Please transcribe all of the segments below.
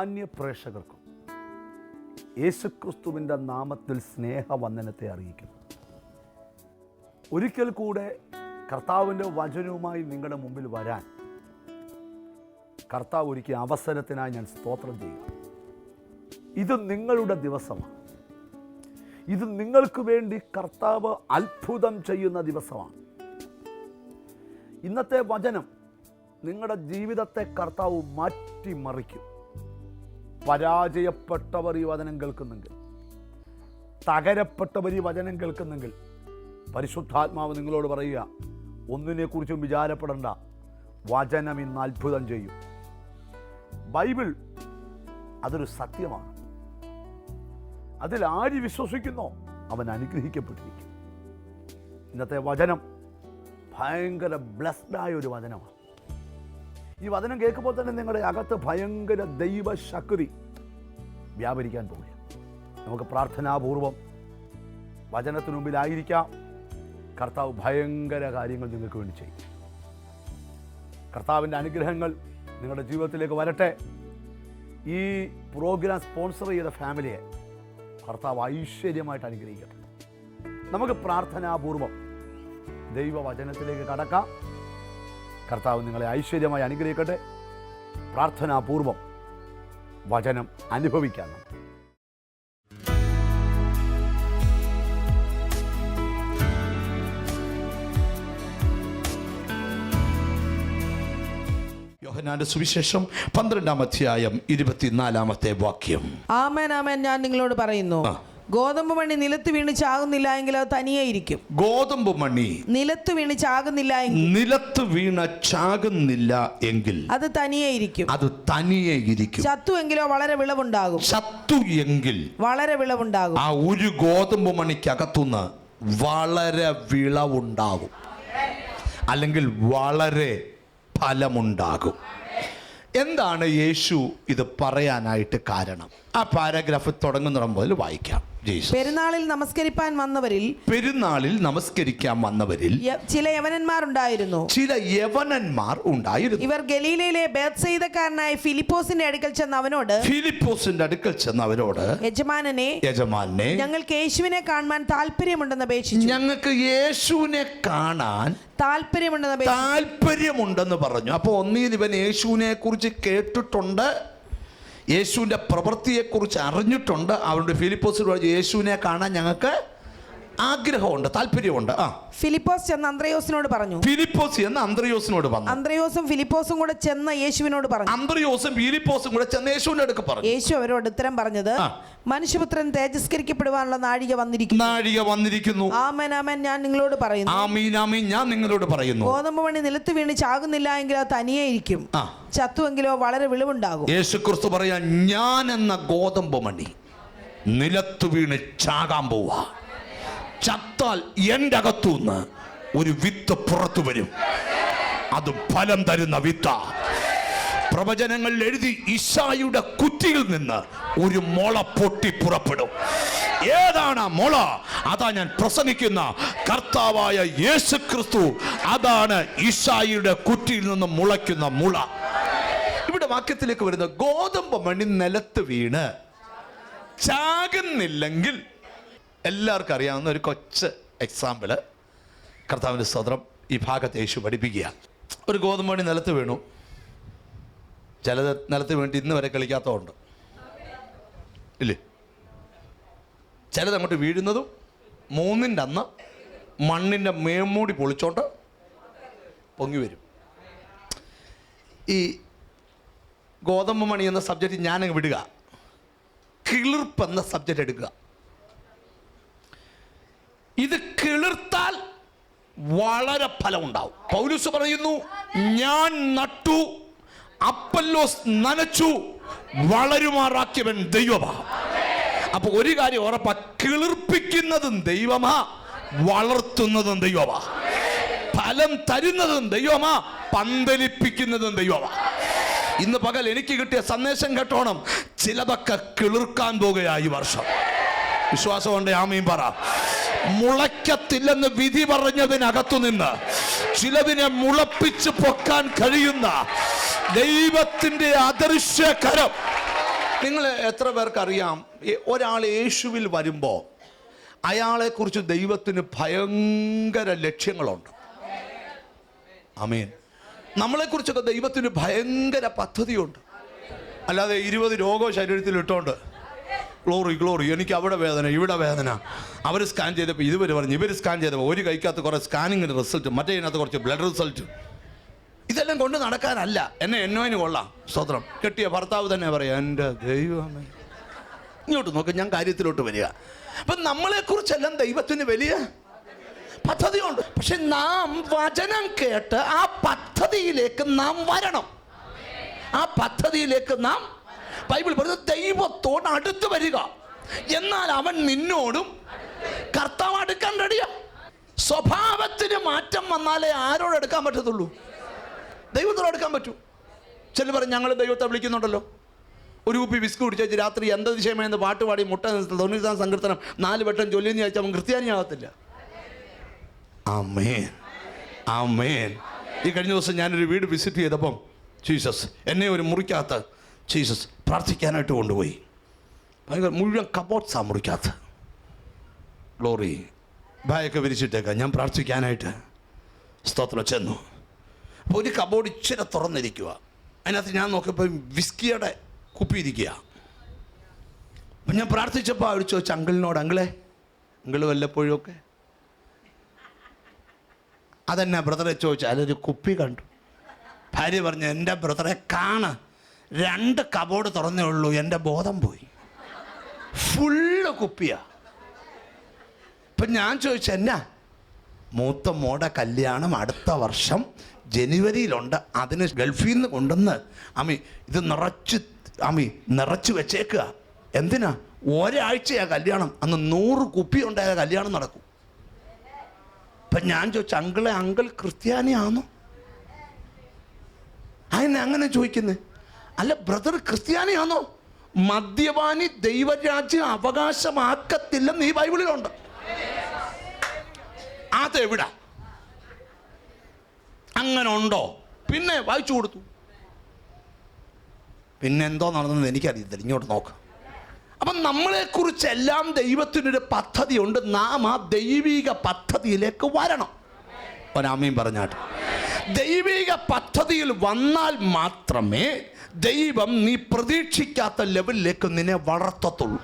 മാന്യ പ്രേക്ഷകർക്കും യേശുക്രിസ്തുവിന്റെ നാമത്തിൽ സ്നേഹവന്ദനത്തെ അറിയിക്കുന്നു. ഒരിക്കൽ കൂടെ കർത്താവിന്റെ വചനവുമായി നിങ്ങളുടെ മുമ്പിൽ വരാൻ കർത്താവ് ഒരുക്കിയ അവസരത്തിനായി ഞാൻ സ്തോത്രം ചെയ്യുക ഇത് നിങ്ങളുടെ ദിവസമാണ്. ഇത് നിങ്ങൾക്ക് വേണ്ടി കർത്താവ് അത്ഭുതം ചെയ്യുന്ന ദിവസമാണ്. ഇന്നത്തെ വചനം നിങ്ങളുടെ ജീവിതത്തെ കർത്താവ് മാറ്റിമറിക്കും. പരാജയപ്പെട്ടവർ ഈ വചനം കേൾക്കുന്നെങ്കിൽ തകരപ്പെട്ടവർ ഈ വചനം കേൾക്കുന്നെങ്കിൽ പരിശുദ്ധാത്മാവ് നിങ്ങളോട് പറയുക ഒന്നിനെക്കുറിച്ചും വിചാരപ്പെടേണ്ട വചനം ഇന്ന് അത്ഭുതം ചെയ്യും. ബൈബിൾ അതൊരു സത്യമാണ്. അതിൽ ആര് വിശ്വസിക്കുന്നോ അവൻ അനുഗ്രഹിക്കപ്പെട്ടിരിക്കും. ഇന്നത്തെ വചനം ഭയങ്കര ബ്ലസ്ഡായ ഒരു വചനമാണ്. ഈ വചനം കേൾക്കുമ്പോൾ തന്നെ നിങ്ങളുടെ അകത്ത് ഭയങ്കര ദൈവശക്തി വ്യാപരിക്കാൻ പോവുകയാണ് നമുക്ക് പ്രാർത്ഥനാപൂർവം വചനത്തിനു മുമ്പിലായിരിക്കാം. കർത്താവ് ഭയങ്കര കാര്യങ്ങൾ നിങ്ങൾക്ക് വേണ്ടി ചെയ്യും. കർത്താവിന്റെ അനുഗ്രഹങ്ങൾ നിങ്ങളുടെ ജീവിതത്തിലേക്ക് വരട്ടെ. ഈ പ്രോഗ്രാം സ്പോൺസർ ചെയ്ത ഫാമിലിയെ കർത്താവ് ഐശ്വര്യമായിട്ട് അനുഗ്രഹിക്കട്ടെ. നമുക്ക് പ്രാർത്ഥനാപൂർവം ദൈവവചനത്തിലേക്ക് കടക്കാം. കർത്താവ് നിങ്ങളെ ഐശ്വര്യമായി അനുഗ്രഹിക്കട്ടെ. പ്രാർത്ഥനാപൂർവം വചനം അനുഭവിക്കാൻ നമുക്ക് യോഹനാന്റെ സുവിശേഷം പന്ത്രണ്ടാം അധ്യായം ഇരുപത്തിനാലാമത്തെ വാക്യം. ആമേൻ ആമേൻ. ഞാൻ നിങ്ങളോട് പറയുന്നു. ഗോതമ്പ് മണി നിലത്ത് വീണ് ചാകുന്നില്ല എങ്കിൽ അത് തനിയെ ഇരിക്കും ഗോതമ്പ് മണി നിലത്ത് വീണ് ചാകുന്നില്ല നിലത്ത് വീണ ചാകുന്നില്ല എങ്കിൽ അത് തനിയെ ഇരിക്കും അത് തനിയെ ഇരിക്കും ചത്തു എങ്കിലോ വളരെ വിളവുണ്ടാകും. ചത്തു എങ്കിൽ വളരെ വിളവുണ്ടാകും. ആ ഒരു ഗോതമ്പ് മണിക്കകത്തുനിന്ന് വളരെ വിളവുണ്ടാകും. അല്ലെങ്കിൽ വളരെ ഫലമുണ്ടാകും. എന്താണ് യേശു ഇത് പറയാനായിട്ട് കാരണം? ആ പാരഗ്രാഫ് തുടങ്ങുന്ന മുതൽ വായിക്കാം. പെരുന്നാളിൽ നമസ്കരിപ്പാൻ വന്നവരിൽ പെരുന്നാളിൽ നമസ്കരിക്കാൻ വന്നവരിൽ ചില യവനന്മാർ ഉണ്ടായിരുന്നു. ചില യവനന്മാർ ഉണ്ടായിരുന്നു. ഇവർ ഗലീലയിലെ ബേത്സൈതക്കാരനായ ഫിലിപ്പോസിന്റെ അടുക്കൽ ചെന്ന് അവനോട് ഫിലിപ്പോസിന്റെ അടുക്കൽ ചെന്ന് അവനോട് യജമാനനെ യജമാനെ ഞങ്ങൾക്ക് യേശുവിനെ കാണാൻ താല്പര്യമുണ്ടെന്ന് അപേക്ഷിച്ചു. ഞങ്ങൾക്ക് യേശുവിനെ കാണാൻ താല്പര്യമുണ്ടെന്ന് താല്പര്യമുണ്ടെന്ന് പറഞ്ഞു. അപ്പോൾ ഒന്നിൽ ഇവൻ യേശുവിനെ കുറിച്ച് കേട്ടിട്ടുണ്ട്. യേശുവിന്റെ പ്രവൃത്തിയെക്കുറിച്ച് അറിഞ്ഞിട്ടുണ്ട്. അവരുടെ ഫിലിപ്പോസിൽ പറഞ്ഞു, യേശുവിനെ കാണാൻ ഞങ്ങൾക്ക് ആഗ്രഹമുണ്ട് താല്പര്യമുണ്ട്. ആ. ഫിലിപ്പോസ് ചെന്ന് അന്ത്രയോസിനോട് പറഞ്ഞു. ഫിലിപ്പോസ് ചെന്ന് അന്ത്രയോസിനോട് പറഞ്ഞു അന്ത്രയോസും ഫിലിപ്പോസും കൂടെ ചെന്ന് യേശുവിനോട് പറഞ്ഞു. അന്ത്രയോസും ഫിലിപ്പോസും കൂടെ ചെന്ന് യേശുവിന്റെ അടുക്ക് പറഞ്ഞു. യേശു അവരോട് ഉത്തരം പറഞ്ഞത് മനുഷ്യപുത്രൻ തേജസ്കരിക്കപ്പെടുവാനുള്ള നാഴിക വന്നിരിക്കുന്നു. നാഴിക വന്നിരിക്കുന്നു. ആമേൻ ആമേൻ ഞാൻ നിങ്ങളോട് പറയുന്നു. ആമീൻ ആമീൻ ഞാൻ നിങ്ങളോട് പറയുന്നു. ഗോതമ്പ് മണി നിലത്ത് വീണ് ചാകുന്നില്ല എങ്കിൽ അത് തനിയെ ഇരിക്കും ചത്തുവെങ്കിലോ വളരെ വിളിവുണ്ടാകും. യേശു ക്രിസ്തു പറയാ ഞാൻ എന്ന ഗോതമ്പ് മണി നിലത്ത് വീണ് ചാകാൻ പോവാ ചത്താൽ എന്റെ അകത്തുനിന്ന് ഒരു വിത്ത് പുറത്തു വരും. അത് ഫലം തരുന്ന വിത്ത. പ്രവചനങ്ങൾ എഴുതി ഇഷായുടെ കുറ്റിയിൽ നിന്ന് ഒരു മുള പൊട്ടി പുറപ്പെടും. ഏതാണ് ആ മുള? അതാ ഞാൻ പ്രസംഗിക്കുന്ന കർത്താവായ യേശു ക്രിസ്തു അതാണ് ഇഷായിയുടെ കുറ്റിയിൽ നിന്ന് മുളയ്ക്കുന്ന മുള. ഇവിടെ വാക്യത്തിലേക്ക് വരുന്ന ഗോതമ്പ് മണി നിലത്ത് വീണ്. ചാകുന്നില്ലെങ്കിൽ എല്ലാവർക്കും അറിയാവുന്ന ഒരു കൊച്ച് എക്സാമ്പിൾ കർത്താവിന്റെ സ്വതന്ത്രം ഈ ഭാഗത്ത് യേശു പഠിപ്പിക്കുക ഒരു ഗോതമ്പണി നിലത്ത് വീണു. ചിലത് നിലത്ത് വീണിട്ട് ഇന്ന് വരെ കളിക്കാത്തതുണ്ട്. ഇല്ലേ? ചിലത് അങ്ങോട്ട് വീഴുന്നതും മൂന്നിന്റെ അന്ന് മണ്ണിന്റെ മേമൂടി പൊളിച്ചോണ്ട് പൊങ്ങി വരും. ഈ ഗോതമ്പ് മണി എന്ന സബ്ജക്റ്റ് ഞാനങ്ങ് വിടുക. കിളിർപ്പ് എന്ന സബ്ജക്റ്റ് എടുക്കുക. ഇത് കിളിർത്താൽ വളരെ ഫലം ഉണ്ടാവും പൗലൂസ് പറയുന്നു ഞാൻ നട്ടു അപ്പല്ലോസ് നനച്ചു വളരുമാറാക്കിയവൻ ദൈവമാ. അപ്പൊ ഒരു കാര്യം ഉറപ്പാ കിളിർപ്പിക്കുന്നതും ദൈവമാ വളർത്തുന്നതും ദൈവമാ. ഫലം തരുന്നതും ദൈവമാ പന്തലിപ്പിക്കുന്നതും ദൈവമാ. ഇന്ന് പകൽ എനിക്ക് കിട്ടിയ സന്ദേശം കേട്ടോണം ചിലതൊക്കെ കിളിർക്കാൻ പോകുകയാ ഈ വർഷം. വിശ്വാസമുണ്ട് ആമയും പറ. മുളയ്ക്കത്തില്ലെന്ന് വിധി പറഞ്ഞതിനകത്തു നിന്ന് ചിലതിനെ മുളപ്പിച്ച് പൊക്കാൻ കഴിയുന്ന ദൈവത്തിന്റെ അദൃശ്യകരം. നിങ്ങൾ എത്ര പേർക്കറിയാം? ഒരാൾ യേശുവിൽ വരുമ്പോൾ അയാളെക്കുറിച്ച് ദൈവത്തിന് ഭയങ്കര ലക്ഷ്യങ്ങളുണ്ട്. അമീൻ നമ്മളെക്കുറിച്ചൊക്കെ ദൈവത്തിന് ഭയങ്കര പദ്ധതിയുണ്ട്. അല്ലാതെ ഇരുപത് രോഗം ശരീരത്തിൽ ഇട്ടോണ്ട് ഗ്ലോറി ഗ്ലോറി എനിക്ക് അവിടെ വേദന ഇവിടെ വേദന. അവർ സ്കാൻ ചെയ്തപ്പോൾ ഇതുവരെ പറഞ്ഞു ഇവർ സ്കാൻ ചെയ്തപ്പോൾ ഒരു കൈക്കകത്ത് കുറേ സ്കാനിങ്ങിന്റെ റിസൾട്ട് മറ്റേ ഇതിനകത്ത് കുറച്ച് ബ്ലഡ് റിസൾട്ട് ഇതെല്ലാം കൊണ്ട് നടക്കാനല്ല. എന്നെ എന്നോയിന് കൊള്ളാം. സ്വത്രം കെട്ടിയ ഭർത്താവ് തന്നെ പറയാം എന്റെ ദൈവമേ. ഇങ്ങോട്ട് നോക്ക് ഞാൻ കാര്യത്തിലോട്ട് വരിക. അപ്പം നമ്മളെക്കുറിച്ചെല്ലാം ദൈവത്തിന് വലിയ പദ്ധതിയുണ്ട്. പക്ഷെ നാം വചനം കേട്ട് ആ പദ്ധതിയിലേക്ക് നാം വരണം. ആ പദ്ധതിയിലേക്ക് നാം ബൈബിൾ പറയുന്നത് ദൈവത്തോട് അടുത്ത് വരിക. എന്നാൽ അവൻ നിന്നോടും കർത്താവ് അടുക്കാൻ റെഡിയാ. സ്വഭാവത്തിന് മാറ്റം വന്നാലേ ആരോട് എടുക്കാൻ പറ്റത്തുള്ളൂ? ദൈവത്തോട് എടുക്കാൻ പറ്റൂ. ചില പറഞ്ഞു ഞങ്ങൾ ദൈവത്തെ വിളിക്കുന്നുണ്ടല്ലോ. ഒരു കുപ്പി വിസ്ക് കുടിച്ചു രാത്രി എന്താ ദിശയമെന്ന് പാട്ട് പാടി മുട്ട തൊണ്ണൂറ്റാം സങ്കീർത്തനം നാല് വട്ടം ചൊല്ലിയെന്ന് ചോദിച്ചാൽ അവൻ ക്രിസ്ത്യാനിയാകത്തില്ല ആമേൻ. ഈ കഴിഞ്ഞ ദിവസം ഞാനൊരു വീട് വിസിറ്റ് ചെയ്തപ്പം ജീസസ് എന്നെ ഒരു മുറിക്കകത്ത് ജീസസ് പ്രാർത്ഥിക്കാനായിട്ട് കൊണ്ടുപോയി. ഭയങ്കര മുഴുവൻ കബോട്ട്സാ മുറിക്കകത്ത് ഗ്ലോറി ബായൊക്കെ വിരിച്ചിട്ടേക്കാം. ഞാൻ പ്രാർത്ഥിക്കാനായിട്ട് സ്തോത്രം ചെന്നു. അപ്പോൾ ഒരു കബോർഡ് ഇച്ചിരി തുറന്നിരിക്കുക അതിനകത്ത് ഞാൻ നോക്കിയപ്പോൾ വിസ്കിയുടെ കുപ്പി ഇരിക്കുക അപ്പം ഞാൻ പ്രാർത്ഥിച്ചപ്പോൾ അവർ ചോദിച്ചു അങ്കിളിനോട് അങ്കിളെ അങ്കിൾ വല്ലപ്പോഴും ഒക്കെ? അതെന്നാ ബ്രദറെ ചോദിച്ചു. അതിലൊരു കുപ്പി കണ്ടു. ഭാര്യ പറഞ്ഞു എന്റെ ബ്രദറെ കാണ്. രണ്ട് കബോർഡ് തുറന്നേ ഉള്ളൂ. എന്റെ ബോധം പോയി. ഫുള്ള് കുപ്പിയ. ഇപ്പം ഞാൻ ചോദിച്ചു എന്നാ? മൂത്ത മോടെ കല്യാണം അടുത്ത വർഷം ജനുവരിയിലുണ്ട്. അതിന് ഗൾഫിൽ നിന്ന് കൊണ്ടുവന്ന് അമ്മി ഇത് നിറച്ച് അമ്മി നിറച്ച് വെച്ചേക്കുക. എന്തിനാ? ഒരാഴ്ചയാ കല്യാണം. അന്ന് നൂറ് കുപ്പി ഉണ്ടായ കല്യാണം നടക്കും. ഇപ്പൊ ഞാൻ ചോദിച്ചു അങ്കിളെ അങ്കിൾ ക്രിസ്ത്യാനിയാണോ അതിനെ അങ്ങനെ ചോദിക്കുന്നത് അല്ല ബ്രദർ ക്രിസ്ത്യാനിയാണോ? മദ്യപാനി ദൈവരാജ്യം അവകാശമാക്കത്തില്ലെന്ന് ഈ ബൈബിളിലുണ്ട്. അതെവിടാ? അങ്ങനെ ഉണ്ടോ പിന്നെ വായിച്ചു കൊടുത്തു. പിന്നെ എന്തോ നടന്നത് എനിക്കറിയത്തില്ല. ഇങ്ങോട്ട് നോക്ക്. അപ്പം നമ്മളെക്കുറിച്ചെല്ലാം ദൈവത്തിനൊരു പദ്ധതിയുണ്ട്. നാം ആ ദൈവിക പദ്ധതിയിലേക്ക് വരണം. ഒരാമയും പറഞ്ഞാട്ട്. ദൈവിക പദ്ധതിയിൽ വന്നാൽ മാത്രമേ ദൈവം നീ പ്രതീക്ഷിക്കാത്ത ലെവലിലേക്ക് നിന്നെ വളർത്തത്തുള്ളൂ.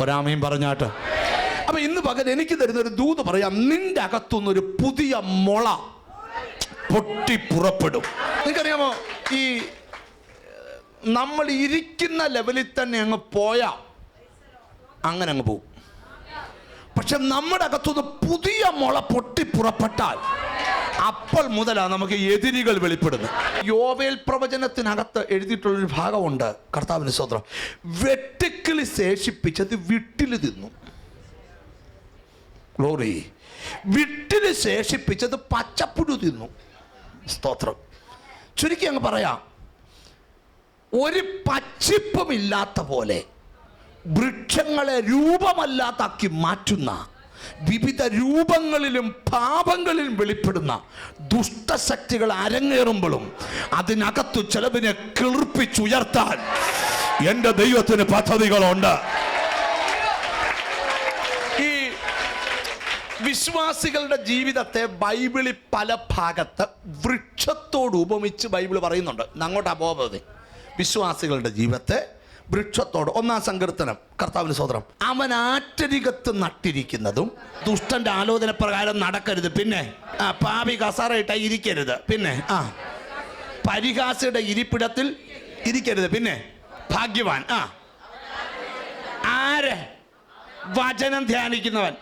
ഒരാമയും പറഞ്ഞാട്ട് അപ്പൊ ഇന്ന് പകൽ എനിക്ക് തരുന്ന ഒരു ദൂത് പറയാം നിന്റെ അകത്തുനിന്ന് ഒരു പുതിയ മുള പൊട്ടി പുറപ്പെടും. നിങ്ങൾക്കറിയാമോ? ഈ നമ്മൾ ഇരിക്കുന്ന ലെവലിൽ തന്നെ അങ്ങ് പോയാ അങ്ങനെ അങ്ങ് പോകും പക്ഷെ നമ്മുടെ അകത്തുനിന്ന് പുതിയ മുള പൊട്ടി പുറപ്പെട്ടാൽ അപ്പോൾ മുതലാണ് നമുക്ക് എതിരികൾ വെളിപ്പെടുന്നത്. യോവേൽ പ്രവചനത്തിനകത്ത് എഴുതിയിട്ടുള്ളൊരു ഭാഗമുണ്ട്. കർത്താവിന് സ്വത്രം വെട്ടുക്കിളി ശേഷിപ്പിച്ചത് വിട്ടിൽ തിന്നു. ഗ്ലോറി വിട്ടിൽ ശേഷിപ്പിച്ചത് പച്ചപ്പുഴു തിന്നു. സ്തോത്രം. ചുരുക്കി അങ്ങ് പറയാം. ഒരു പച്ചിപ്പുമില്ലാത്ത പോലെ വൃക്ഷങ്ങളെ രൂപമല്ലാതാക്കി മാറ്റുന്ന വിവിധ രൂപങ്ങളിലും പാപങ്ങളിലും വെളിപ്പെടുന്ന ദുഷ്ടശക്തികൾ അരങ്ങേറുമ്പോഴും അതിനകത്തു ചിലവിനെ കിളിർപ്പിച്ചുയർത്താൻ എന്റെ ദൈവത്തിന് പദ്ധതികളുണ്ട്. ഈ വിശ്വാസികളുടെ ജീവിതത്തെ ബൈബിളിൽ പല ഭാഗത്ത് വൃക്ഷത്തോട് ഉപമിച്ച് ബൈബിൾ പറയുന്നുണ്ട്. അങ്ങോട്ടാ പോകുന്നത് വിശ്വാസികളുടെ ജീവിതത്തെ വൃക്ഷത്തോട്. ഒന്നാം സങ്കീർത്തനം. കർത്താവിന് സോദരം അവൻ ആറ്റരികത്ത് നട്ടിരിക്കുന്നതും ദുഷ്ടന്റെ ആലോചന പ്രകാരം നടക്കരുത്. പിന്നെ ആ പാപി കസാറയിട്ട ഇരിക്കരുത്. പിന്നെ ആ പരിഹാസിയുടെ ഇരിപ്പിടത്തിൽ ഇരിക്കരുത്. പിന്നെ ഭാഗ്യവാൻ ആ. ആര്? വചനം ധ്യാനിക്കുന്നവൻ.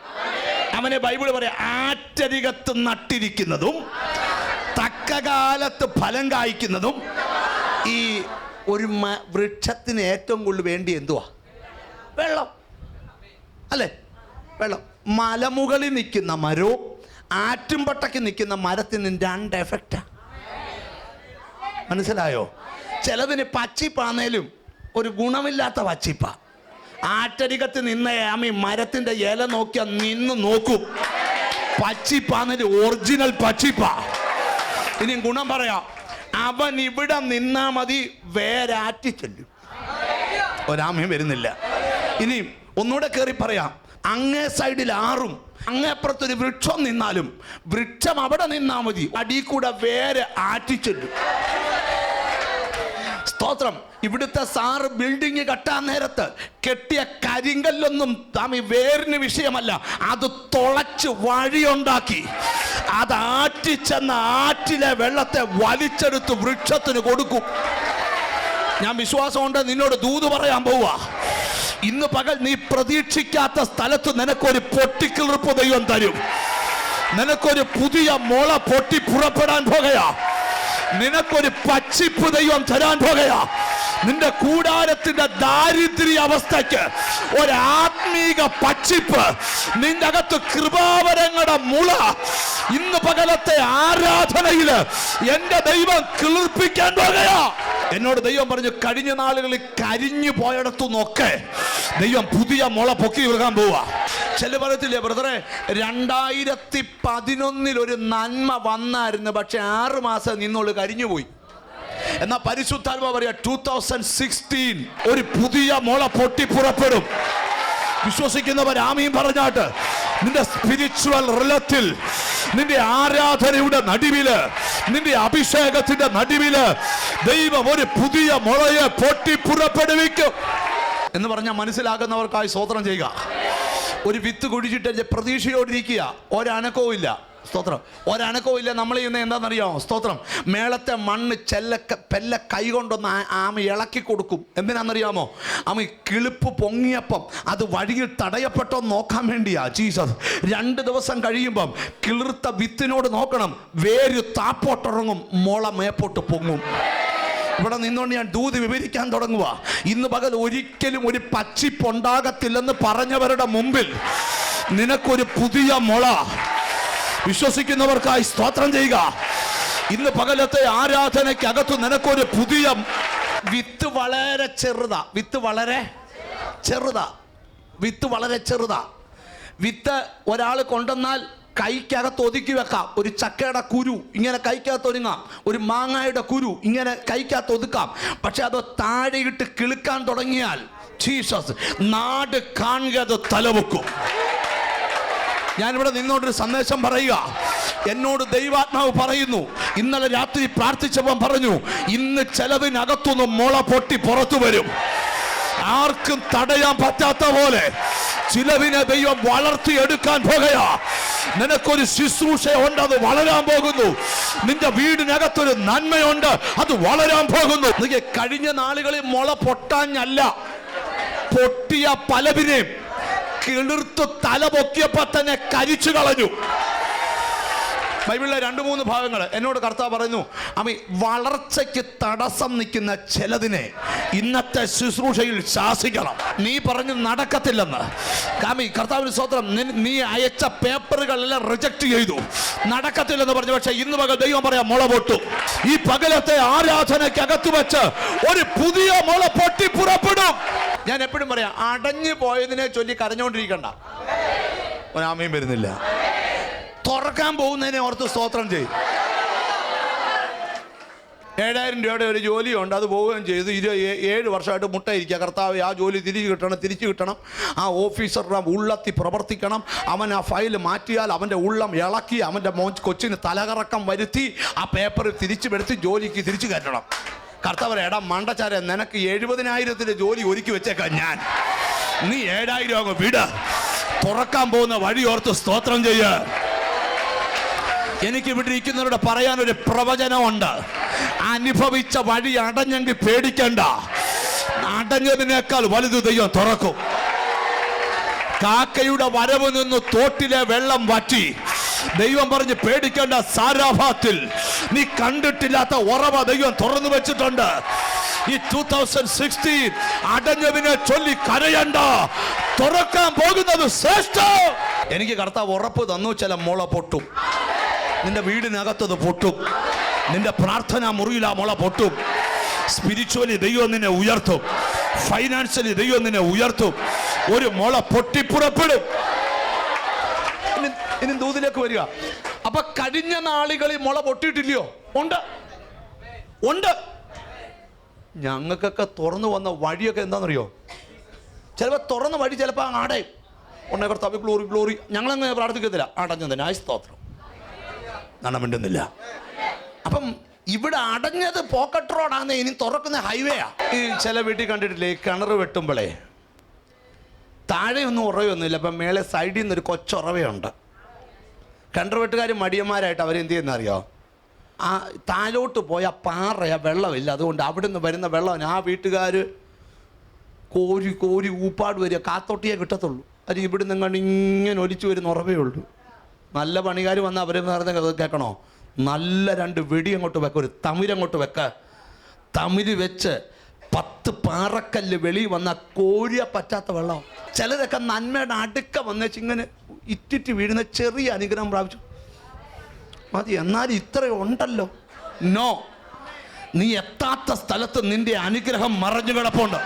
അവനെ ബൈബിൾ പറയാം ആറ്റരികത്ത് നട്ടിരിക്കുന്നതും തക്കകാലത്ത് ഫലം കായ്ക്കുന്നതും ഈ ഒരു മ- വൃക്ഷത്തിന് ഏറ്റവും കൂടുതൽ വേണ്ടി എന്തുവാ? വെള്ളം. അല്ലേ? വെള്ളം. മലമുകളിൽ നിൽക്കുന്ന മരവും ആറ്റുംപട്ടയ്ക്ക് നിൽക്കുന്ന മരത്തിന് രണ്ട് എഫക്റ്റാ മനസ്സിലായോ? ചിലതിന് പച്ചിപ്പാന്നേലും ഒരു ഗുണമില്ലാത്ത പച്ചിപ്പ. ആറ്റരികത്ത് നിന്ന ആമി മരത്തിന്റെ ഇല നോക്കിയാൽ നിന്ന് നോക്കും. പച്ചിപ്പാന്നേലും ഒറിജിനൽ പച്ചിപ്പ. ഇനി ഗുണം പറയാം. അവൻ ഇവിടെ നിന്നാ മതി വേരാറ്റി ചെല്ലും. ഒരാമയും വരുന്നില്ല. ഇനി ഒന്നുകൂടെ കയറി പറയാം. അങ്ങേ സൈഡിൽ ആറും അങ്ങേപ്പുറത്തൊരു വൃക്ഷം നിന്നാലും വൃക്ഷം അവിടെ നിന്നാ മതി അടി കൂടെ വേര് ആറ്റിച്ചെല്ലും സ്തോത്രം. ഇവിടുത്തെ സാറ് ബിൽഡിങ് കെട്ടാൻ നേരത്ത് കെട്ടിയ കരിങ്കല്ലൊന്നും താമി വേറിന് വിഷയമല്ല. അത് തുളച്ച് വഴിയുണ്ടാക്കി. അത് ആറ്റിച്ചെന്ന ആറ്റിലെ വെള്ളത്തെ വലിച്ചെടുത്ത് വൃക്ഷത്തിന് കൊടുക്കും. ഞാൻ വിശ്വാസമുണ്ട് നിന്നോട് ദൂത് പറയാൻ പോവാ. ഇന്ന് പകൽ നീ പ്രതീക്ഷിക്കാത്ത സ്ഥലത്ത് നിനക്കൊരു പൊട്ടിക്കിളിർപ്പ് ദൈവം തരും. നിനക്കൊരു പുതിയ മുള പൊട്ടി പുറപ്പെടാൻ പോകയാ നിനക്കൊരു പച്ചിപ്പ് ദൈവം തരാൻ പോകുകയാ. നിന്റെ കൂടാരത്തിന്റെ ദാരിദ്ര്യ അവസ്ഥയ്ക്ക് ഒരാത്മീക പച്ചിപ്പ് നിന്റെ അകത്ത് കൃപാവരങ്ങളുടെ മുള ഇന്ന് പകലത്തെ ആരാധനയിൽ എന്റെ ദൈവം കിളിർപ്പിക്കാൻ പോകുകയാ. എന്നോട് ദൈവം പറഞ്ഞു കഴിഞ്ഞ നാളുകളിൽ കരിഞ്ഞു പോയടത്തു നോക്കെ. ദൈവം പുതിയ മുള പൊക്കി വിൽക്കാൻ പോവാ. ചില പറയത്തില്ലേ ബ്രദറെ രണ്ടായിരത്തി പതിനൊന്നിൽ ഒരു നന്മ വന്നായിരുന്നു പക്ഷെ ആറ് മാസം നിന്നോൾ കരിഞ്ഞു എന്നാ പരിശുദ്ധാത്മ പറയാ ടൂ തൗസൻഡ് സിക്സ്റ്റീൻ ഒരു പുതിയ മുള പൊട്ടി പുറപ്പെടും. വിശ്വസിക്കുന്നവർ ആമീൻ പറഞ്ഞാട്ട് നിന്റെ സ്പിരിച്വൽ റിലത്തിൽ നിന്റെ ആരാധനയുടെ നടുവിൽ നിന്റെ അഭിഷേകത്തിന്റെ നടുവിൽ ദൈവം ഒരു പുതിയ മുളയെ പൊട്ടി പുറപ്പെടുവിക്കും. എന്ന് പറഞ്ഞാൽ മനസ്സിലാക്കുന്നവർക്കായി സ്വോത്രം ചെയ്യുക. ഒരു വിത്ത് കുഴിച്ചിട്ട് പ്രതീക്ഷയോടിരിക്കുക ഒരനക്കവും ഇല്ല സ്തോത്രം. ഒരനക്കവും ഇല്ല. നമ്മൾ ചെയ്യുന്ന എന്താണെന്നറിയാമോ സ്തോത്രം. മേളത്തെ മണ്ണ് ചെല്ലക്ക പെല്ല കൈ കൊണ്ടൊന്ന് ആ- ആമ ഇളക്കി കൊടുക്കും. എന്തിനാണെന്നറിയാമോ? ആമ കിളിപ്പ് പൊങ്ങിയപ്പം അത് വഴിയിൽ തടയപ്പെട്ടോ നോക്കാൻ വേണ്ടിയാ. ജീസസ് രണ്ട് ദിവസം കഴിയുമ്പം കിളിർത്ത വിത്തിനോട് നോക്കണം. വേര് താപ്പോട്ടിറങ്ങും. മുള മേപ്പോട്ട് പൊങ്ങും. ഇവിടെ നിന്നുകൊണ്ട് ഞാൻ ദൂത് വിവരിക്കാൻ തുടങ്ങുക ഇന്ന് പകൽ ഒരിക്കലും ഒരു പച്ചിപ്പുണ്ടാകത്തില്ലെന്ന് പറഞ്ഞവരുടെ മുമ്പിൽ നിനക്കൊരു പുതിയ മുള. വിശ്വസിക്കുന്നവർക്കായി സ്തോത്രം ചെയ്യുക. ഇന്ന് പകലത്തെ ആരാധനയ്ക്കകത്ത് നിനക്കൊരു പുതിയ വിത്ത് വളരെ ചെറുതാ. വിത്ത് വളരെ ചെറുതാ. വിത്ത് വളരെ ചെറുതാ. വിത്ത് ഒരാൾ കൊണ്ടുവന്നാൽ കൈക്കകത്ത് ഒതുക്കി വെക്കാം. ഒരു ചക്കയുടെ കുരു ഇങ്ങനെ കൈക്കകത്ത് ഒരുങ്ങാം ഒരു മാങ്ങയുടെ കുരു ഇങ്ങനെ കൈക്കകത്ത് ഒതുക്കാം. പക്ഷെ അത് താഴെയിട്ട് കിളുക്കാൻ തുടങ്ങിയാൽ ജീസസ് നാട് കാണുക അത് തലവെക്കും. ഞാനിവിടെ നിന്നോടൊരു സന്ദേശം പറയുക. എന്നോട് ദൈവാത്മാവ് പറയുന്നു. ഇന്നലെ രാത്രി പ്രാർത്ഥിച്ചപ്പം പറഞ്ഞു ഇന്ന് ചെലവിനകത്തുനിന്ന് മുള പൊട്ടി പുറത്തു വരും. ആർക്കും തടയാൻ പറ്റാത്ത പോലെ ചിലവിനെ ദൈവം വളർത്തിയെടുക്കാൻ പോകയാ നിനക്കൊരു ശുശ്രൂഷ ഉണ്ട് അത് വളരാൻ പോകുന്നു. നിന്റെ വീടിനകത്തൊരു നന്മയുണ്ട് അത് വളരാൻ പോകുന്നു. കഴിഞ്ഞ നാളുകളിൽ മുള പൊട്ടാഞ്ഞല്ല പൊട്ടിയ പലതിനെയും കിളിർത്ത് തല പൊക്കിയപ്പോ തന്നെ കരിച്ചു കളഞ്ഞു. ബൈബിളിലെ രണ്ട് മൂന്ന് ഭാഗങ്ങൾ എന്നോട് കർത്താവ് പറയുന്നു അമ്മ വളർച്ചയ്ക്ക് തടസ്സം നിൽക്കുന്ന ചിലതിനെ ഇന്നത്തെ ശുശ്രൂഷയിൽ ശാസിക്കണം. നീ പറഞ്ഞു നടക്കത്തില്ലെന്ന്. കാമി കർത്താവിന് സ്വത്രം നീ അയച്ച പേപ്പറുകളെല്ലാം റിജക്ട് ചെയ്തു. നടക്കത്തില്ലെന്ന് പറഞ്ഞു. പക്ഷേ ഇന്ന് പകൽ ദൈവം പറയാം മുള പൊട്ടു. ഈ പകലത്തെ ആരാധനയ്ക്ക് അകത്ത് വെച്ച് ഒരു പുതിയ മുള പൊട്ടി പറയാം അടഞ്ഞു പോയതിനെ ചൊല്ലി കരഞ്ഞോണ്ടിരിക്കണ്ട. ഒരാമയും വരുന്നില്ല. തുറക്കാൻ പോകുന്നതിനെ ഓർത്ത് സ്തോത്രം ചെയ്യും. ഏഴായിരം രൂപയുടെ ഒരു ജോലിയുണ്ട് അത് പോവുകയും ചെയ്തു. ഇരു ഏഴ് വർഷമായിട്ട് മുട്ടയിരിക്കുക. കർത്താവ് ആ ജോലി തിരിച്ചു കിട്ടണം തിരിച്ചു കിട്ടണം. ആ ഓഫീസറുടെ ഉള്ളത്തി പ്രവർത്തിക്കണം. അവൻ ആ ഫയൽ മാറ്റിയാൽ അവന്റെ ഉള്ളം ഇളക്കി അവന്റെ കൊച്ചിന് തലകറക്കം വരുത്തി ആ പേപ്പർ തിരിച്ചു വരുത്തി ജോലിക്ക് തിരിച്ചു കയറ്റണം. കർത്താവ് എടാ മണ്ടച്ചാരെ നിനക്ക് എഴുപതിനായിരത്തിന്റെ ജോലി ഒരുക്കി വെച്ചേക്കാം ഞാൻ. നീ ഏഴായിരം അങ്ങ് വിട്. തുറക്കാൻ പോകുന്ന വഴി ഓർത്ത് സ്തോത്രം ചെയ്യ. എനിക്ക് ഇവിടെ ഇരിക്കുന്നവരോട് പറയാൻ ഒരു പ്രവചനമുണ്ട്. അനുഭവിച്ച വഴി അടഞ്ഞെങ്കിൽ പേടിക്കണ്ട. അടഞ്ഞതിനേക്കാൾ വലുത് ദൈവം തുറക്കും. കാക്കയുടെ വരവ് നിന്ന് തോട്ടിലെ വെള്ളം വറ്റി. ദൈവം പറഞ്ഞ് പേടിക്കേണ്ട സാരാഭാത്തിൽ നീ കണ്ടിട്ടില്ലാത്ത ഉറവ ദൈവം തുറന്നു വെച്ചിട്ടുണ്ട്. ഈ ടൂ തൗസൻഡ് സിക്സ്റ്റീൻ അടഞ്ഞതിനെ ചൊല്ലി കരയണ്ട. തുറക്കാൻ പോകുന്നത് ശ്രേഷ്ഠം. എനിക്ക് കർത്താവ് ഉറപ്പ് തന്നു ചില മുള പൊട്ടും. നിന്റെ വീടിനകത്തത് പൊട്ടും. നിന്റെ പ്രാർത്ഥന മുറിയിൽ ആ മുള പൊട്ടും. സ്പിരിച്വലി ദൈവം നിന്നെ ഉയർത്തും. ഫൈനാൻഷ്യലി ദൈവം നിന്നെ ഉയർത്തും. ഒരു മുള പൊട്ടിപ്പുറപ്പെടും. ഇനി ഇനി ദൂതിലേക്ക് വരിക. അപ്പൊ കഴിഞ്ഞ നാളുകളിൽ മുള പൊട്ടിയിട്ടില്ലയോ? ഉണ്ട്. ഉണ്ട്. ഞങ്ങൾക്കൊക്കെ തുറന്നു വന്ന വഴിയൊക്കെ എന്താണെന്നറിയോ? ചിലപ്പോൾ തുറന്ന വഴി ചിലപ്പോൾ അങ്ങ് ഉണ്ടെ കർത്താവ് ഗ്ലോറി ഗ്ലോറി. ഞങ്ങളങ്ങനെ പ്രാർത്ഥിക്കത്തില്ല. അടഞ്ഞത് നായ സ്തോത്രം. നണം മിണ്ടുന്നില്ല. അപ്പം ഇവിടെ അടഞ്ഞത് പോക്കറ്റ് റോഡാന്ന് ഇനി തുറക്കുന്ന ഹൈവേയാ ഈ ചില വീട്ടിൽ കണ്ടിട്ടില്ലേ കിണർ വെട്ടുമ്പോഴേ താഴെയൊന്നും ഉറവയൊന്നുമില്ല അപ്പം മേലെ സൈഡിൽ നിന്നൊരു കൊച്ചുറവയുണ്ട്. കിണർ വെട്ടുകാർ മടിയന്മാരായിട്ട് അവരെന്ത് ചെയ്യുന്ന അറിയോ ആ താഴോട്ട് പോയ പാറയ വെള്ളമില്ല. അതുകൊണ്ട് അവിടെ നിന്ന് വരുന്ന വെള്ളം ആ വീട്ടുകാർ കോരി കോരി ഊപ്പാട് വരിക. കാത്തോട്ടിയേ കിട്ടത്തുള്ളൂ. അത് ഇവിടെ നിന്ന് ഇങ്ങനെ ഒലിച്ചു വരുന്ന ഉറവേ ഉള്ളൂ. നല്ല പണികാർ വന്ന് അവർ പറഞ്ഞ കേൾക്കണോ നല്ല രണ്ട് വെടി അങ്ങോട്ട് വെക്ക. ഒരു തമിരങ്ങോട്ട് വെക്ക. തമിര് വെച്ച് പത്ത് പാറക്കല്ല് വെളി വന്ന കോരിയ പറ്റാത്ത വെള്ളം. ചിലരൊക്കെ നന്മയുടെ അടുക്ക വന്നേച്ച് ഇങ്ങനെ ഇറ്റിറ്റ് വീഴുന്ന ചെറിയ അനുഗ്രഹം പ്രാപിച്ചു. മതി എന്നാൽ ഇത്രയും ഉണ്ടല്ലോ. നോ നീ എത്താത്ത സ്ഥലത്ത് നിന്റെ അനുഗ്രഹം മറഞ്ഞു കിടപ്പുണ്ട്.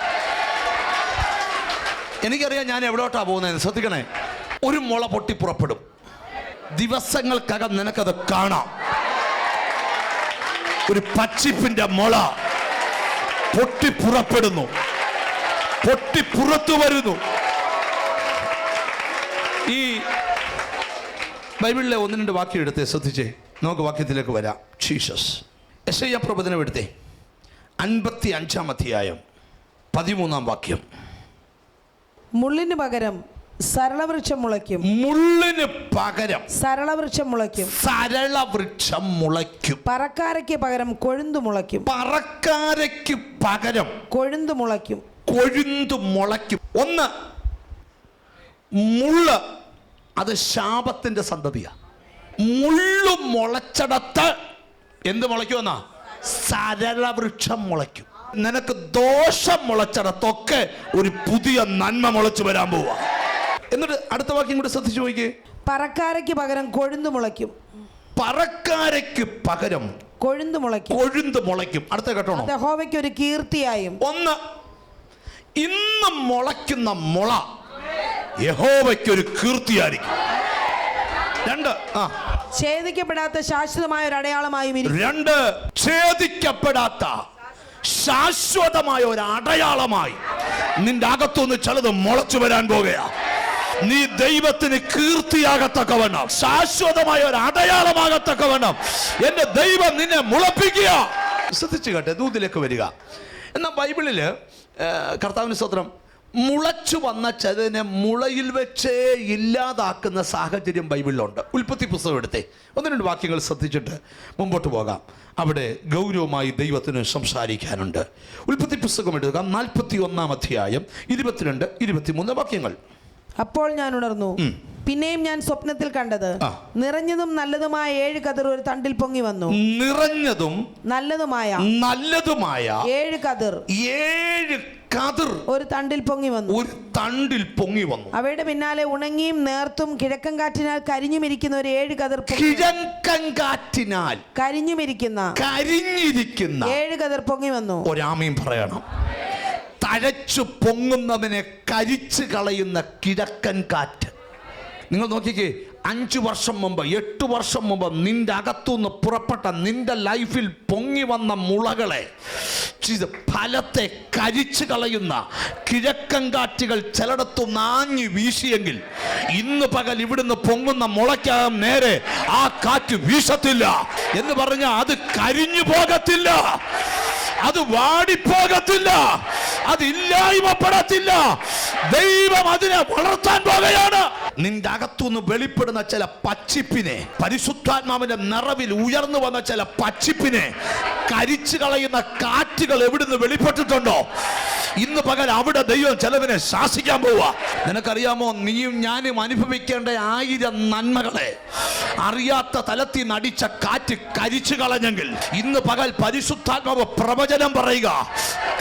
എനിക്കറിയാം ഞാൻ എവിടോട്ടാ പോകുന്നത് ശ്രദ്ധിക്കണേ. ഒരു മുള പൊട്ടി പുറപ്പെടും. ദിവസങ്ങൾക്കകം നിനക്കത് കാണാം. ഒരു പച്ചിപ്പിന്റെ മുള പൊട്ടി പുറപ്പെടുന്നു. പൊട്ടി പുറത്തു വരുന്നു. ഈ ബൈബിളിലെ ഒന്ന് രണ്ട് വാക്യം എടുത്തേ ശ്രദ്ധിച്ചേ. നമുക്ക് വാക്യത്തിലേക്ക് വരാം. ജീസസ് എസ് ഐ പ്രബോധനം എടുത്തേ. അൻപത്തി അഞ്ചാം അധ്യായം. പതിമൂന്നാം വാക്യം. മുള്ളിന് പകരം സരളവൃക്ഷം മുളയ്ക്കും. മുള്ളിന് പകരം സരളവൃക്ഷം മുളയ്ക്കും. സരളവൃക്ഷം മുളയ്ക്കും. പറക്കാരയ്ക്ക് പകരം കൊഴുന്തു മുളയ്ക്കും. പറക്കാരയ്ക്ക് പകരം കൊഴുന്തു മുളയ്ക്കും. കൊഴുന്തു മുളയ്ക്കും. ഒന്ന് മുള്ള് അത് ശാപത്തിന്റെ സന്തതിയാണ് മുള്ളു മുളച്ചടത്ത് എന്ത് മുളയ്ക്കുമെന്നാ? സരളവൃക്ഷം മുളയ്ക്കും. നിനക്ക് ദോഷം മുളച്ചടത്തൊക്കെ ഒരു പുതിയ നന്മ മുളച്ചു വരാൻ പോവാ. എന്നിട്ട് അടുത്ത വാക്യം കൂടി ശ്രദ്ധിച്ചു നോക്കിയേ. പറക്കാരയ്ക്ക് പകരം കൊഴുന്തു മുളയ്ക്കും. പറക്കാരയ്ക്ക് പകരം കൊഴുന്തു മുളയ്ക്കും. കൊഴുന്ന് മുളയ്ക്കും. അടുത്ത കേട്ടോ യഹോവയ്ക്ക് ഒരു കീർത്തിയായും. ഒന്ന് ഇന്ന് മുളയ്ക്കുന്ന മുള യഹോവയ്ക്കൊരു കീർത്തിയായിരിക്കും. രണ്ട്. ആ. ഛേദിക്കപ്പെടാത്ത ശാശ്വതമായ ഒരു അടയാളമായി രണ്ട് ഛേദിക്കപ്പെടാത്ത ശാശ്വതമായ ഒരു അടയാളമായി നിന്റെ അകത്തുനിന്ന് ചിലത് മുളച്ചു വരാൻ പോകുകയാ നീ ദൈവത്തിന് കീർത്തിയാകത്തക്കവണ്ണം ശാശ്വതമായ ഒരു അടയാളമാകത്തക്കവണ്ണം എന്റെ ദൈവം നിന്നെ മുളപ്പിക്കുക. ശ്രദ്ധിച്ചു കേട്ടെ ദൂതിലേക്ക് വരിക. എന്നാൽ ബൈബിളിൽ കർത്താവിന് സ്തോത്രം മുളച്ചു വന്ന ചതിനെ മുളയിൽ വെച്ചേ ഇല്ലാതാക്കുന്ന സാഹചര്യം ബൈബിളിലുണ്ട്. ഉൽപ്പത്തി പുസ്തകം എടുത്തേ. ഒന്ന് രണ്ട് വാക്യങ്ങൾ ശ്രദ്ധിച്ചിട്ട് മുമ്പോട്ട് പോകാം. അവിടെ ഗൗരവമായി ദൈവത്തിന് സംസാരിക്കാനുണ്ട്. ഉൽപ്പത്തി പുസ്തകം എടുക്കുക നാൽപ്പത്തി ഒന്നാം അധ്യായം ഇരുപത്തിരണ്ട് ഇരുപത്തിമൂന്ന് വാക്യങ്ങൾ. അപ്പോൾ ഞാൻ ഉണർന്നു. പിന്നെയും ഞാൻ സ്വപ്നത്തിൽ കണ്ടത്. നിറഞ്ഞതും നല്ലതുമായ ഏഴ് കതിർ ഒരു തണ്ടിൽ പൊങ്ങി വന്നു. നിറഞ്ഞതും നല്ലതുമായ നല്ലതുമായ ഏഴ് കതിർ. ഏഴ് കതിർ. ഒരു തണ്ടിൽ പൊങ്ങി വന്നു. ഒരു തണ്ടിൽ പൊങ്ങി വന്നു. അവയുടെ പിന്നാലെ ഉണങ്ങിയും നേർത്തും കിഴക്കൻ കാറ്റിനാൽ കരിഞ്ഞുമിരിക്കുന്ന ഒരു ഏഴ് കതിർ കിഴക്കൻ കാറ്റിനാൽ കരിഞ്ഞുമിരിക്കുന്ന കരിഞ്ഞിരിക്കുന്ന ഏഴ് കതിർ പൊങ്ങി വന്നു. ഒരാമയും പറയണം. തഴച്ചു പൊങ്ങുന്നതിനെ കരിച്ചു കളയുന്ന കിഴക്കൻ കാറ്റ്. നിങ്ങൾ നോക്കിക്കേ അഞ്ചു വർഷം മുമ്പ് എട്ട് വർഷം മുമ്പ് നിന്റെ അകത്തുനിന്ന് പുറപ്പെട്ട നിന്റെ ലൈഫിൽ പൊങ്ങി വന്ന മുളകളെ ഫലത്തെ കരിച്ചു കളയുന്ന കിഴക്കൻ കാറ്റുകൾ ചിലടത്തു നാഞ്ഞു വീശിയെങ്കിൽ ഇന്ന് പകൽ ഇവിടുന്ന് പൊങ്ങുന്ന മുളയ്ക്കകം നേരെ ആ കാറ്റ് വീശത്തില്ല. എന്ന് പറഞ്ഞാൽ അത് കരിഞ്ഞു പോകത്തില്ല. അത് വാടിപ്പോകത്തില്ല. അത് ഇല്ലായ്മപ്പെടത്തില്ല. ദൈവം അതിനെ വളർത്താൻ പോകുകയാണ് നിന്റെ അകത്തുനിന്ന് വെളിപ്പെടുന്ന ചില പച്ചിപ്പിനെ പരിശുദ്ധാത്മാവിന്റെ നിറവിൽ ഉയർന്നു വന്ന ചില പച്ചിപ്പിനെ കരിച്ചു കളയുന്ന കാറ്റുകൾ എവിടുന്ന് വെളിപ്പെട്ടിട്ടുണ്ടോ? ഇന്ന് പകൽ അവിടെ ദൈവം ചെലവിനെ ശാസിക്കാൻ പോവാ. നിനക്കറിയാമോ നീയും ഞാനും അനുഭവിക്കേണ്ട ആയിരം നന്മകളെ. അറിയാത്ത തലത്തിൽ നടിച്ച കാറ്റ് കരിച്ചു കളഞ്ഞെങ്കിൽ ഇന്ന് പകൽ പരിശുദ്ധാത്മാവ് പ്രവചനം പറയുക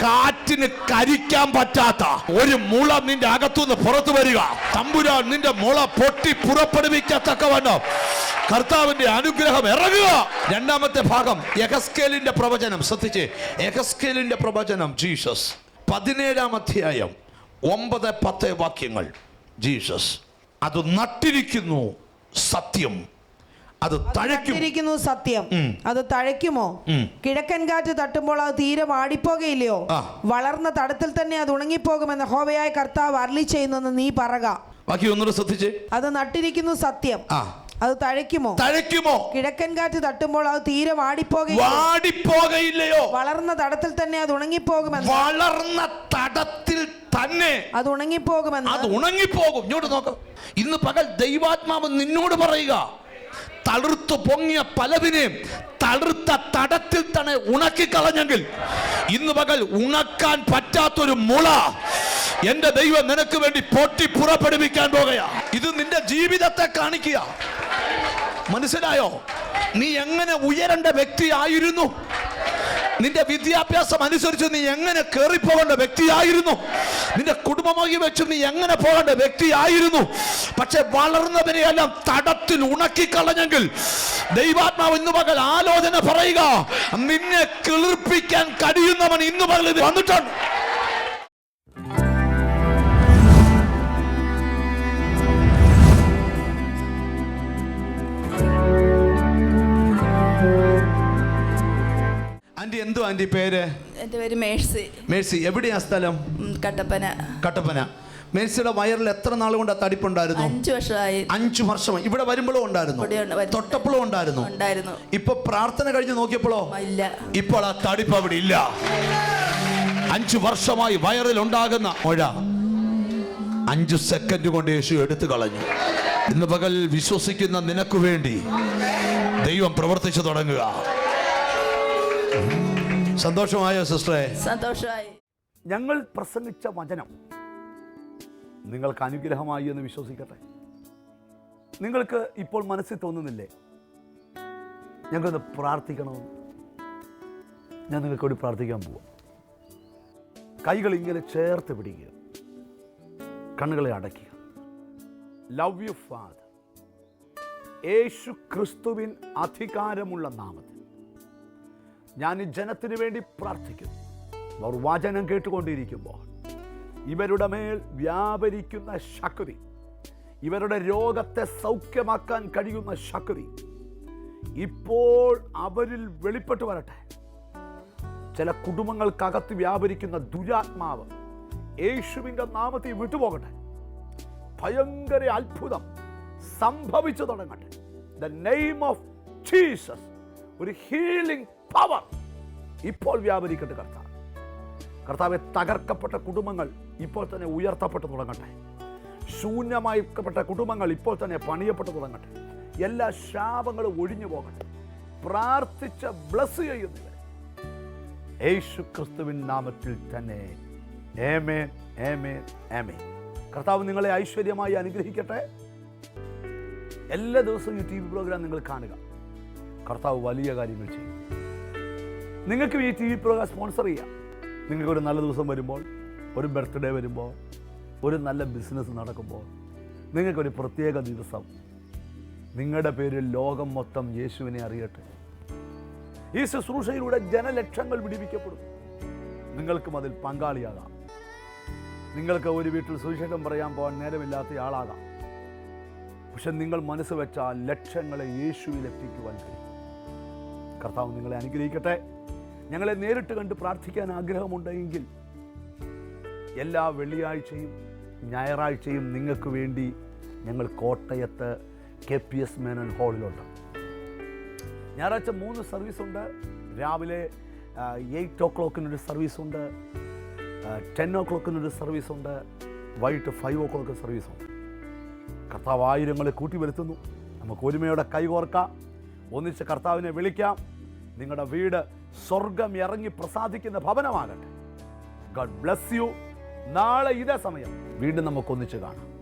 കാറ്റിന് കരിക്കാൻ പറ്റാത്ത ഒരു മുള നിന്റെ അകത്തുനിന്ന് പുറത്തു വരിക. തമ്പുരാൻ നിന്റെ മുള പൊട്ടി പുറപ്പെടുവിക്കത്തക്കവണ്ണം കർത്താവിന്റെ അനുഗ്രഹം ഇറങ്ങുക. രണ്ടാമത്തെ ഭാഗം യഹസ്കേലിന്റെ പ്രവചനം. ശ്രദ്ധിച്ച് യഹസ്കേലിന്റെ പ്രവചനം. ജീസസ്. പതിനേഴാം അധ്യായം ഒമ്പത് പത്ത് വാക്യങ്ങൾ. ജീസസ് അത് നട്ടിരിക്കുന്നു സത്യം. അത് തഴയ്ക്കും. സത്യം. അത് തഴയ്ക്കുമോ. കിഴക്കൻ കാറ്റ് തട്ടുമ്പോൾ അത് തീരെ വാടിപ്പോകയില്ലയോ? വളർന്ന തടത്തിൽ തന്നെ അത് ഉണങ്ങിപ്പോകുമെന്ന് ഹോവയായ കർത്താവ് അരളി ചെയ്യുന്നെന്ന് നീ പറക. ബാക്കി ഒന്നുകൂടെ ശ്രദ്ധിച്ച്. അത് നട്ടിരിക്കുന്നു സത്യം. അത് തഴയ്ക്കുമോ? തഴയ്ക്കുമോ? കിഴക്കൻ കാറ്റ് തട്ടുമ്പോൾ അത് തീരെ വാടിപ്പോകയില്ല. വാടിപ്പോകയില്ലയോ? വളർന്ന തടത്തിൽ തന്നെ അത് ഉണങ്ങിപ്പോകുമെന്ന്. വളർന്ന തടത്തിൽ തന്നെ അത് ഉണങ്ങിപ്പോകുമെന്ന്. അത് ഉണങ്ങിപ്പോകും. ഇങ്ങോട്ട് നോക്ക്. ഇന്ന് പകൽ ദൈവാത്മാവ് നിന്നോട് പറയുക തളിർത്തു പൊങ്ങിയ പലതിനെയും തളിർത്ത തടത്തിൽ തന്നെ ഉണക്കി കളഞ്ഞെങ്കിൽ ഇന്ന് പകൽ ഉണക്കാൻ പറ്റാത്തൊരു മുള എന്റെ ദൈവം നിനക്ക് വേണ്ടി പൊട്ടി പുറപ്പെടുവിക്കാൻ പോകയാ ഇത് നിന്റെ ജീവിതത്തെ കാണിക്കുക. മനസ്സിലായോ? നീ എങ്ങനെ ഉയരേണ്ട വ്യക്തിയായിരുന്നു? നിന്റെ വിദ്യാഭ്യാസം അനുസരിച്ച് നീ എങ്ങനെ കയറിപ്പോകേണ്ട വ്യക്തിയായിരുന്നു? നിന്റെ കുടുംബമായി വെച്ച് നീ എങ്ങനെ പോകേണ്ട വ്യക്തിയായിരുന്നു? പക്ഷെ വളർന്നതിനെയെല്ലാം തടത്തിൽ ഉണക്കിക്കളഞ്ഞെങ്കിൽ ദൈവാത്മാവ് ഇന്ന് പകൽ ആലോചന പറയുക നിന്നെ കിളിർപ്പിക്കാൻ കഴിയുന്നവൻ ഇന്ന് പകൽ വന്നിട്ടുണ്ട്. ആന്റി എന്തോ ആന്റി പേര്? എന്റെ പേര് മേഴ്സി. മേഴ്സി എവിടെയാ സ്ഥലം? ഉം, കട്ടപ്പന. കട്ടപ്പന. മേഴ്സിയുടെ വയറിൽ എത്ര നാൾ കൊണ്ട് ആ തടിപ്പുണ്ടായിരുന്നു? അഞ്ചു വർഷമായി. അഞ്ചു വർഷം ഇവിടെ വരുമ്പോഴും ഉണ്ടായിരുന്നു? ഇവിടെ ഉണ്ട്, വരുന്നു. തൊട്ടപ്പോഴും ഉണ്ടായിരുന്നു? ഉണ്ടായിരുന്നു. ഇപ്പൊ പ്രാർത്ഥന കഴിഞ്ഞ് നോക്കിയപ്പോഴോ? ഇല്ല. ഇപ്പോൾ ആ തടിപ്പ് അവിടെ ഇല്ല. അഞ്ചു വർഷമായി വയറിൽ ഉണ്ടാകുന്ന മുഴ. അഞ്ചു സെക്കൻഡ് കൊണ്ട് യേശു എടുത്തു കളഞ്ഞു. ഇന്ന് പകൽ വിശ്വസിക്കുന്ന നിനക്ക് വേണ്ടി ദൈവം പ്രവർത്തിച്ചു തുടങ്ങുക. സന്തോഷമായോ സിസ്റ്ററെ? സന്തോഷമായി. ഞങ്ങൾ പ്രസംഗിച്ച വചനം നിങ്ങൾക്ക് അനുഗ്രഹമായി എന്ന് വിശ്വസിക്കട്ടെ. നിങ്ങൾക്ക് ഇപ്പോൾ മനസ്സിൽ തോന്നുന്നില്ലേ? ഞങ്ങൾക്കൊന്ന് പ്രാർത്ഥിക്കണമെന്ന് ഞാൻ നിങ്ങൾക്ക് വേണ്ടി പ്രാർത്ഥിക്കാൻ പോവാം. കൈകൾ ഇങ്ങനെ ചേർത്ത് പിടിക്കുക. കണ്ണുകളെ അടയ്ക്കുക. ലവ് യു ഫാദർ യേശു ക്രിസ്തുവിൻ അധികാരമുള്ള നാമത്തിൽ. ഞാൻ ഈ ജനത്തിന് വേണ്ടി പ്രാർത്ഥിക്കുന്നു. അവർ വചനം കേട്ടുകൊണ്ടിരിക്കുമ്പോൾ ഇവരുടെ മേൽ വ്യാപരിക്കുന്ന ശക്തി ഇവരുടെ രോഗത്തെ സൗഖ്യമാക്കാൻ കഴിയുന്ന ശക്തി ഇപ്പോൾ അവരിൽ വെളിപ്പെട്ടു വരട്ടെ. ചില കുടുംബങ്ങൾക്കകത്ത് വ്യാപരിക്കുന്ന ദുരാത്മാവ് യേശുവിന്റെ നാമത്തിൽ വിട്ടുപോകട്ടെ. ഭയങ്കര അത്ഭുതം സംഭവിച്ചു തുടങ്ങട്ടെ. ദ നെയിം ഓഫ് ജീസസ് ഒരു ഹീലിംഗ് പവർ. ഇപ്പോൾ വ്യാപരിക്കട്ടെ കർത്താവ്. കർത്താവെ തകർക്കപ്പെട്ട കുടുംബങ്ങൾ ഇപ്പോൾ തന്നെ ഉയർത്തപ്പെട്ടു തുടങ്ങട്ടെ. ശൂന്യമായിക്കപ്പെട്ട കുടുംബങ്ങൾ ഇപ്പോൾ തന്നെ പണിയപ്പെട്ടു തുടങ്ങട്ടെ. എല്ലാ ശാപങ്ങളും ഒഴിഞ്ഞു പോകട്ടെ. പ്രാർത്ഥിച്ച ബ്ലസ് ചെയ്യുന്നവരെ. യേശു ക്രിസ്തുവിൻ നാമത്തിൽ തന്നെ. ഏമേൻ ഏമേൻ ഏമേൻ കർത്താവ് നിങ്ങളെ ഐശ്വര്യമായി അനുഗ്രഹിക്കട്ടെ. എല്ലാ ദിവസവും ഈ ടി വി പ്രോഗ്രാം നിങ്ങൾ കാണുക. കർത്താവ് വലിയ കാര്യങ്ങൾ ചെയ്യും നിങ്ങൾക്ക് ഈ ടി വി പ്രോഗ്രാം സ്പോൺസർ ചെയ്യാം. നിങ്ങൾക്ക് ഒരു നല്ല ദിവസം വരുമ്പോൾ ഒരു ബർത്ത്ഡേ വരുമ്പോൾ ഒരു നല്ല ബിസിനസ് നടക്കുമ്പോൾ നിങ്ങൾക്കൊരു പ്രത്യേക ദിവസം. നിങ്ങളുടെ പേരിൽ ലോകം മൊത്തം യേശുവിനെ അറിയട്ടെ. ഈ ശുശ്രൂഷയിലൂടെ ജനലക്ഷങ്ങൾ വിടിവിക്കപ്പെടും. നിങ്ങൾക്കും അതിൽ പങ്കാളിയാകാം. നിങ്ങൾക്ക് ഒരു വീട്ടിൽ സുവിശേഷം പറയാൻ പോകാൻ നേരമില്ലാത്ത ആളാകാം പക്ഷെ നിങ്ങൾ മനസ്സ് വെച്ചാൽ ലക്ഷങ്ങളെ യേശുവിൽ എത്തിക്കുവാൻ കഴിയും. കർത്താവ് നിങ്ങളെ അനുഗ്രഹിക്കട്ടെ. ഞങ്ങളെ നേരിട്ട് കണ്ട് പ്രാർത്ഥിക്കാൻ ആഗ്രഹമുണ്ടെങ്കിൽ എല്ലാ വെള്ളിയാഴ്ചയും ഞായറാഴ്ചയും നിങ്ങൾക്ക് വേണ്ടി ഞങ്ങൾ കോട്ടയത്ത് കെ പി എസ് മേനൻ ഹാളിലുണ്ട്. ഞായറാഴ്ച മൂന്ന് സർവീസുണ്ട്. രാവിലെ എയ്റ്റ് ഓ ക്ലോക്കിനൊരു സർവീസുണ്ട്. ടെൻ ഓ ക്ലോക്കിനൊരു സർവീസുണ്ട്. വൈകിട്ട് ഫൈവ് ഓ ക്ലോക്ക് സർവീസുണ്ട്. കർത്താവ് ആയിരങ്ങളെ കൂട്ടി വരുത്തുന്നു. നമുക്ക് ഒരുമയോടെ കൈകോർക്കാം. ഒന്നിച്ച് കർത്താവിനെ വിളിക്കാം. നിങ്ങളുടെ വീട് സ്വർഗം ഇറങ്ങി പ്രസാദിക്കുന്ന ഭവനമാകട്ടെ. ഗഡ് ബ്ലസ് യു നാളെ ഇതേ സമയം വീണ്ടും നമുക്കൊന്നിച്ച് കാണാം.